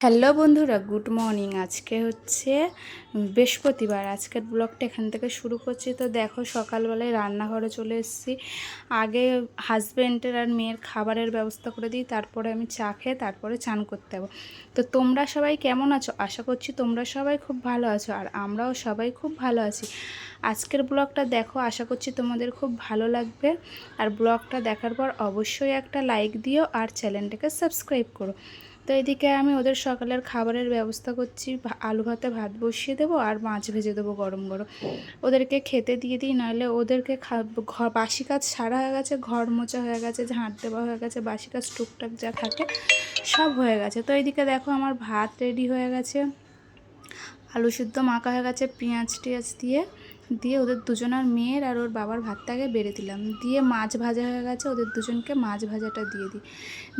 Hello বন্ধুরা, good morning. আজকে হচ্ছে বৃহস্পতিবার। আজকের ব্লগটা এখান থেকে শুরু করছি। তো দেখো, সকালবেলায় রান্নাঘরে চলে এসেছি। আগে হাজব্যান্ডের আর মেয়ের খাবারের ব্যবস্থা করে দিই, তারপরে আমি চা খেয়ে তারপরে চান করতে যাব। তো তোমরা সবাই কেমন আছো? আশা করছি তোমরা সবাই খুব ভালো আছো, আর আমরাও সবাই খুব ভালো আছি। আজকের ব্লগটা দেখো, আশা করছি তোমাদের খুব ভালো লাগবে। আর ব্লগটা দেখার পর অবশ্যই একটা লাইক দিও, আর চ্যানেলটাকে সাবস্ক্রাইব করো। তো এদিকে আমি ওদের সকালের খাবারের ব্যবস্থা করছি। আলু ভাতে ভাত বসিয়ে দেবো আর মাছ ভেজে দেবো গরম গরম। ওদেরকে খেতে দিয়ে দিই, নাহলে ওদেরকে খা- ঘর বাসি কাজ সারা হয়ে গেছে, ঘর মোছা হয়ে গেছে, ঝাঁট দেওয়া হয়ে গেছে, বাসি কাজ, টুকটাক যা থাকে সব হয়ে গেছে। তো এইদিকে দেখো আমার ভাত রেডি হয়ে গেছে। আলু সিদ্ধ মাখা হয়ে গেছে পেঁয়াজ টিয়াজ দিয়ে। দিয়ে ওদের দুজনের মেয়ের আর ওর বাবার ভাতটাকে বেড়ে দিলাম। দিয়ে মাছ ভাজা হয়ে গেছে, ওদের দুজনকে মাছ ভাজাটা দিয়ে দিই।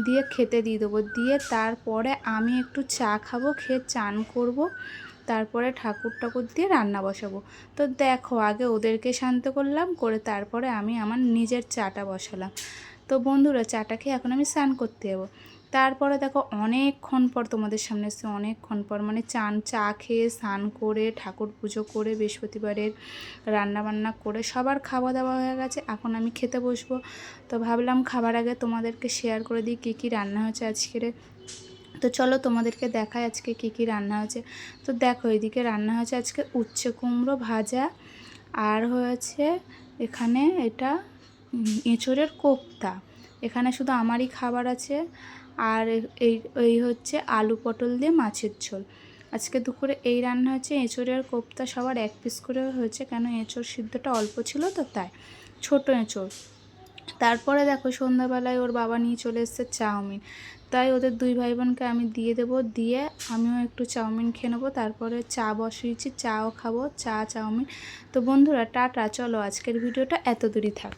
দিয়ে খেতে দিয়ে দেবো। দিয়ে তারপরে আমি একটু চা খাব, খেয়ে চান করব। তারপরে ঠাকুর ঠাকুর দিয়ে রান্না বসাবো। তো দেখো, আগে ওদেরকে শান্ত করলাম, করে তারপরে আমি আমার নিজের চাটা বসালাম। তো বন্ধুরা, চাটা খেয়ে এখন আমি স্নান করতে যাব। তারপরে দেখো অনেকক্ষণ পর তোমাদের সামনে এসে অনেকক্ষণ পর। মানে চান, চা খেয়ে স্নান করে, ঠাকুর পুজো করে, বৃহস্পতিবারের রান্না বান্না করে সবার খাওয়া দাওয়া হয়ে গেছে, এখন আমি খেতে বসবো। তো ভাবলাম খাবার আগে তোমাদেরকে শেয়ার করে দিই কী কী রান্না হয়েছে আজকের তো চলো তোমাদেরকে দেখাই আজকে কী কী রান্না হয়েছে। তো দেখো এদিকে রান্না হয়েছে আজকে উচ্ছে কুমড়ো ভাজা, আর হয়েছে এখানে এটা এঁচোড়ের কোপ্তা। এখানে শুধু আমারই খাবার আছে আর এই এই হচ্ছে আলু পটল দিয়ে মাছের ঝোল। আজকে দুপুরে এই রান্না হচ্ছে এঁচোড়ের কোপ্তা সবার এক পিস করে হয়েছে, কেন এঁচোড় সিদ্ধটা অল্প ছিল তো তাই, ছোট এঁচোড়। তারপরে দেখো সন্ধ্যাবেলায় ওর বাবা নিয়ে চলে এসেছে চাউমিন। তাই ওদের দুই ভাই বোনকে আমি দিয়ে দেবো, দিয়ে আমিও একটু চাউমিন খেয়ে নেব, তারপরে চা বসিয়েছি, চাও খাব, চা, চাউমিন। তো বন্ধুরা, টাটা, চলো আজকের ভিডিওটা এত দূরই থাক।